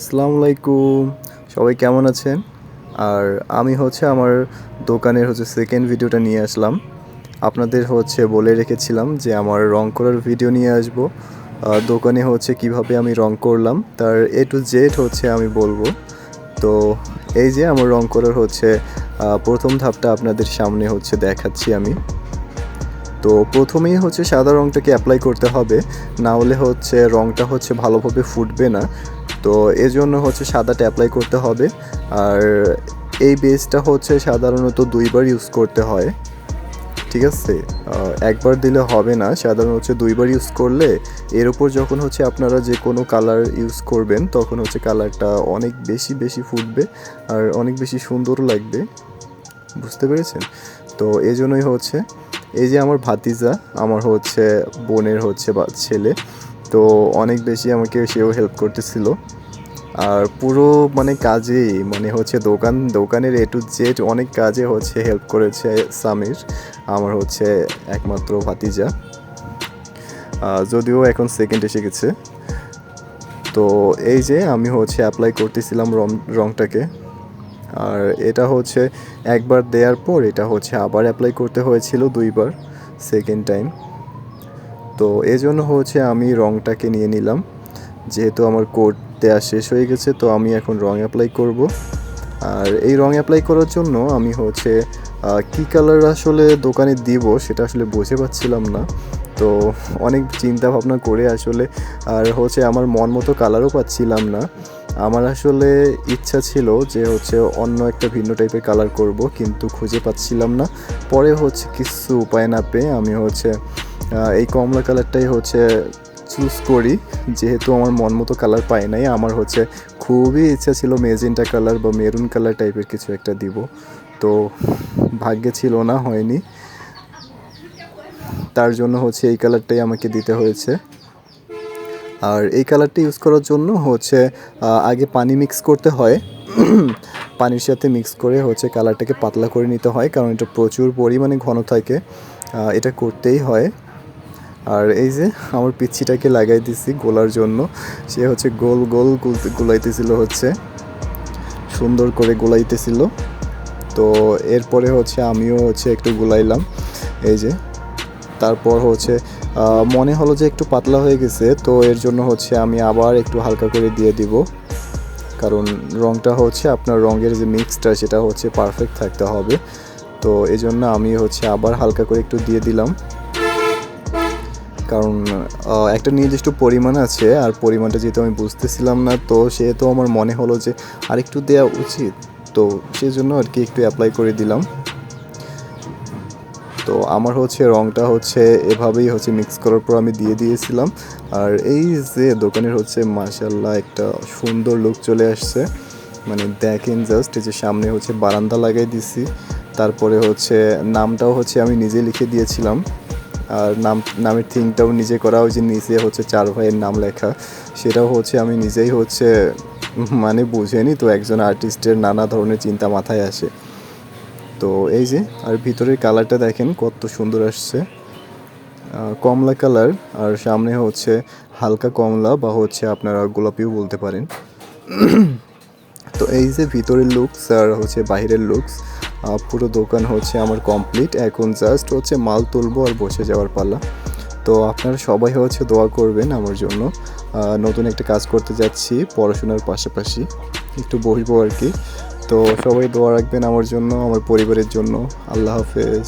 আসসালামু আলাইকুম সবাই কেমন আছেন? আর আমি হচ্ছে আমার দোকানের হচ্ছে সেকেন্ড ভিডিওটা নিয়ে আসলাম। আপনাদের হচ্ছে বলে রেখেছিলাম যে আমার রং করার ভিডিও নিয়ে আসব। দোকানে হচ্ছে কীভাবে আমি রং করলাম, তার এ টু জেড হচ্ছে আমি বলব। তো এই যে আমার রং করার হচ্ছে প্রথম ধাপটা আপনাদের সামনে হচ্ছে দেখাচ্ছি আমি। তো প্রথমেই হচ্ছে সাদা রংটাকে অ্যাপ্লাই করতে হবে, না হলে হচ্ছে রংটা হচ্ছে ভালোভাবে ফুটবে না। তো এই জন্য হচ্ছে সাদাটা অ্যাপ্লাই করতে হবে। আর এই বেসটা হচ্ছে সাধারণত দুইবার ইউজ করতে হয়। ঠিক আছে? একবার দিলে হবে না, সাধারণ হচ্ছে দুইবার ইউজ করলে এর উপর যখন হচ্ছে আপনারা যে কোনো কালার ইউজ করবেন, তখন হচ্ছে কালারটা অনেক বেশি বেশি ফুটবে আর অনেক বেশি সুন্দর লাগবে। বুঝতে পেরেছেন? তো এই জন্যই হচ্ছে, এই যে আমার ভাতিজা, আমার হচ্ছে বোনের হচ্ছে বা, ছেলে তো অনেক বেশি আমাকে সেও হেল্প করতেছিল। আর পুরো মানে কাজেই মানে হচ্ছে দোকান, দোকানের এ টু জেড অনেক কাজে হচ্ছে হেল্প করেছে সামির, আমার হচ্ছে একমাত্র ভাতিজা। যদিও এখন সেকেন্ড এসে গেছে। তো এই যে আমি হচ্ছে অ্যাপ্লাই করতেছিলাম রং, রংটাকে। আর এটা হচ্ছে একবার দেওয়ার পর এটা হচ্ছে আবার অ্যাপ্লাই করতে হয়েছিল দুইবার সেকেন্ড টাইম তো এই জন্য হচ্ছে আমি রংটাকে নিয়ে নিলাম। যেহেতু আমার কোড দেওয়া শেষ হয়ে গেছে, তো আমি এখন রং অ্যাপ্লাই করব। আর এই রং অ্যাপ্লাই করার জন্য আমি হচ্ছে কী কালার আসলে দোকানে দিব সেটা আসলে বুঝে পাচ্ছিলাম না। তো অনেক চিন্তা ভাবনা করে আসলে, আর হচ্ছে আমার মন মতো কালারও পাচ্ছিলাম না। আমার আসলে ইচ্ছা ছিল যে হচ্ছে অন্য একটা ভিন্ন টাইপের কালার করব, কিন্তু খুঁজে পাচ্ছিলাম না। পরে হচ্ছে কিছু উপায় না পেয়ে আমি হচ্ছে এই কমলা কালারটাই হচ্ছে চুজ করি। যেহেতু আমার মন মতো কালার পাই নাই, আমার হচ্ছে খুবই ইচ্ছা ছিল মেজেন্টা কালার বা মেরুন কালার টাইপের কিছু একটা দিব। তো ভাগ্যে ছিল না, হয়নি। তার জন্য হচ্ছে এই কালারটাই আমাকে দিতে হয়েছে। আর এই কালারটা ইউজ করার জন্য হচ্ছে আগে পানি মিক্স করতে হয়। পানির সাথে মিক্স করে হচ্ছে কালারটাকে পাতলা করে নিতে হয়, কারণ এটা প্রচুর পরিমাণে ঘন থাকে। এটা করতেই হয়। আর এই যে আমার পিচ্ছিটাকে লাগাই দিছি গোলার জন্য। সে হচ্ছে গোল গোল গুলাইতেছিল হচ্ছে। সুন্দর করে গোলাইতেছিল। তো এরপরে হচ্ছে আমিও হচ্ছে একটু গোলাইলাম। এই যে। তারপর হচ্ছে মনে হলো যে একটু পাতলা হয়ে গেছে, তো এর জন্য হচ্ছে আমি আবার একটু হালকা করে দিয়ে দিব। কারণ রংটা হচ্ছে আপনার রঙের যে মিক্সটা সেটা হচ্ছে পারফেক্ট থাকতে হবে। তো এই জন্য আমি হচ্ছে আবার হালকা করে একটু দিয়ে দিলাম। কারণ একটা নির্দিষ্ট পরিমাণ আছে আর পরিমাণটা যেহেতু আমি বুঝতেছিলাম না, তো সেহেতু আমার মনে হলো যে আরেকটু দেওয়া উচিত। তো সেজন্য আর কি একটু অ্যাপ্লাই করে দিলাম। তো আমার হচ্ছে রংটা হচ্ছে এভাবেই হচ্ছে মিক্স করার পর আমি দিয়ে দিয়েছিলাম। আর এই যে দোকানের হচ্ছে মাশাল্লাহ একটা সুন্দর লুক চলে আসছে। মানে দেখেন জাস্ট এই যে সামনে হচ্ছে বারান্দা লাগাই দিছি। তারপরে হচ্ছে নামটাও হচ্ছে আমি নিজে লিখে দিয়েছিলাম। আর নাম, নামের থিংটাও নিজে করা যে নিচে হচ্ছে চার ভাইয়ের নাম লেখা। সেটাও হচ্ছে আমি নিজেই হচ্ছে মানে বুঝেনি তো, একজন আর্টিস্টের নানা ধরনের চিন্তা মাথায় আসে। তো এই যে, আর ভিতরের কালারটা দেখেন, কত সুন্দর আসছে। কমলা কালার আর সামনে হচ্ছে হালকা কমলা বা হচ্ছে আপনারা গোলাপিও বলতে পারেন। তো এই যে ভিতরের লুকস আর হচ্ছে বাইরের লুকস পুরো দোকান হচ্ছে আমার কমপ্লিট এখন জাস্ট হচ্ছে মাল তুলবো আর বসে যাওয়ার পাল্লা তো আপনারা সবাই হচ্ছে দোয়া করবেন আমার জন্য। নতুন একটা কাজ করতে যাচ্ছি, পড়াশোনার পাশাপাশি। একটু বসবো আর কি। তো সবাই দোয়া রাখবেন আমার জন্য, আমার পরিবারের জন্য। আল্লাহ হাফেজ।